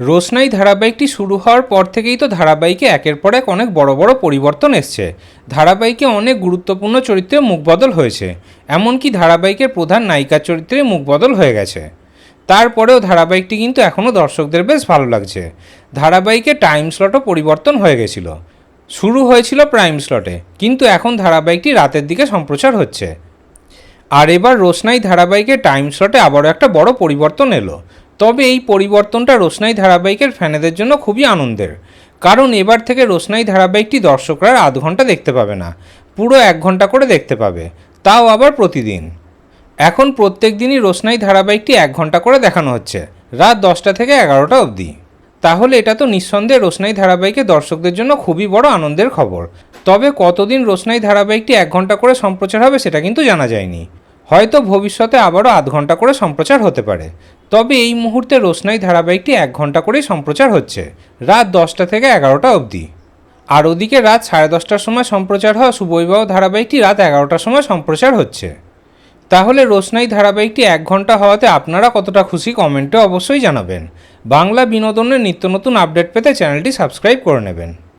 রোশনাই ধারাবাহিকটি শুরু হওয়ার পর থেকেই তো ধারাবাহিকে একের পর এক অনেক বড় বড় পরিবর্তন এসছে। ধারাবাহিকে অনেক গুরুত্বপূর্ণ চরিত্রে মুখবদল হয়েছে, এমনকি ধারাবাহিকের প্রধান নায়িকার চরিত্রে মুখবদল হয়ে গেছে। তারপরেও ধারাবাহিকটি কিন্তু এখনও দর্শকদের বেশ ভালো লাগছে। ধারাবাহিকে টাইম স্লটও পরিবর্তন হয়ে গেছিল। শুরু হয়েছিল প্রাইম স্লটে কিন্তু এখন ধারাবাহিকটি রাতের দিকে সম্প্রচার হচ্ছে। আর এবার রোশনাই ধারাবাহিকের টাইম স্লটে আবারও একটা বড় পরিবর্তন এলো। তবে এই পরিবর্তনটা রোশনাই ধারাবাহিকের ফ্যানেদের জন্য খুবই আনন্দের। কারণ এবার থেকে রোশনাই ধারাবাহিকটি দর্শকরা আধ ঘণ্টা দেখতে পাবে না, পুরো এক ঘণ্টা করে দেখতে পাবে, তাও আবার প্রতিদিন। এখন প্রত্যেক দিনই রোশনাই ধারাবাহিকটি এক ঘণ্টা করে দেখানো হচ্ছে, রাত দশটা থেকে এগারোটা অবধি। তাহলে এটা তো নিঃসন্দেহে রোশনাই ধারাবাহিকে দর্শকদের জন্য খুবই বড় আনন্দের খবর। তবে কতদিন রোশনাই ধারাবাহিকটি এক ঘণ্টা করে সম্প্রচার হবে সেটা কিন্তু জানা যায়নি। হয়তো ভবিষ্যতে আবারও আধ ঘণ্টা করে সম্প্রচার হতে পারে। তবে এই মুহূর্তে রোশনাই ধারাবাহিকটি এক ঘণ্টা করেই সম্প্রচার হচ্ছে, রাত দশটা থেকে এগারোটা অবধি। আর ওদিকে রাত সাড়ে দশটার সময় সম্প্রচার হওয়া সুবৈবাহ ধারাবাহিকটি রাত এগারোটার সময় সম্প্রচার হচ্ছে। তাহলে রোশনাই ধারাবাহিকটি এক ঘণ্টা হওয়াতে আপনারা কতটা খুশি কমেন্টে অবশ্যই জানাবেন। বাংলা বিনোদনের নিত্য নতুন আপডেট পেতে চ্যানেলটি সাবস্ক্রাইব করে নেবেন।